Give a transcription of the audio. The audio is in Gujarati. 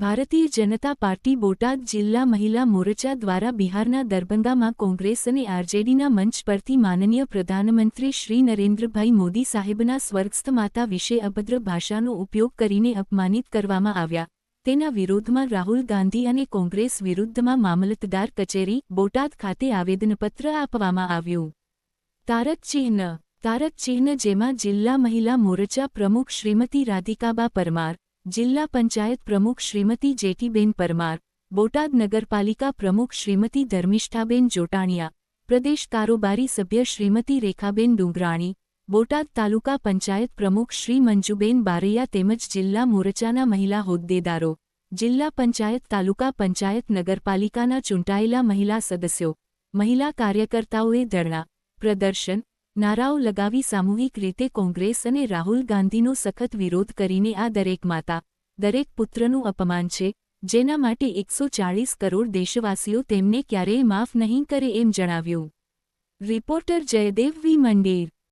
ભારતીય જનતા પાર્ટી બોટાદ જિલ્લા મહિલા મોરચા દ્વારા બિહારના દરભંગામાં કોંગ્રેસ અને આરજેડીના મંચ પરથી માનનીય પ્રધાનમંત્રી શ્રી નરેન્દ્રભાઈ મોદી સાહેબના સ્વર્ગસ્થ માતા વિશે અભદ્ર ભાષાનો ઉપયોગ કરીને અપમાનિત કરવામાં આવ્યા. તેના વિરોધમાં રાહુલ ગાંધી અને કોંગ્રેસ વિરુદ્ધમાં મામલતદાર કચેરી, બોટાદ ખાતે આવેદનપત્ર આપવામાં આવ્યું. તારક ચિહ્ન તારક ચિહ્ન જેમાં જિલ્લા મહિલા મોરચા પ્રમુખ શ્રીમતી રાધિકાબા પરમાર જિલ્લા પંચાયત પ્રમુખ શ્રીમતી જેટીબેન પરમાર, બોટાદ નગરપાલિકા પ્રમુખ શ્રીમતી ધર્મિષ્ઠાબેન જોટાણિયા, પ્રદેશ કારોબારી સભ્ય શ્રીમતી રેખાબેન ડુંગરાણી, બોટાદ તાલુકા પંચાયત પ્રમુખ શ્રી મંજુબેન બારૈયા તેમજ જિલ્લા મોરચાના મહિલા હોદ્દેદારો, જિલ્લા પંચાયત તાલુકા પંચાયત નગરપાલિકાના ચૂંટાયેલા મહિલા સદસ્યો, મહિલા કાર્યકર્તાઓએ ધરણા, પ્રદર્શન નારાઓ લગાવી સામૂહિક રીતે કોંગ્રેસ અને રાહુલ ગાંધીનો સખત વિરોધ કરીને આ દરેક માતા, દરેક પુત્રનું અપમાન છે, જેના માટે એકસો ચાળીસ કરોડ દેશવાસીઓ તેમને ક્યારેય માફ નહીં કરે એમ જણાવ્યું. રિપોર્ટર જયદેવ વી. મંડેર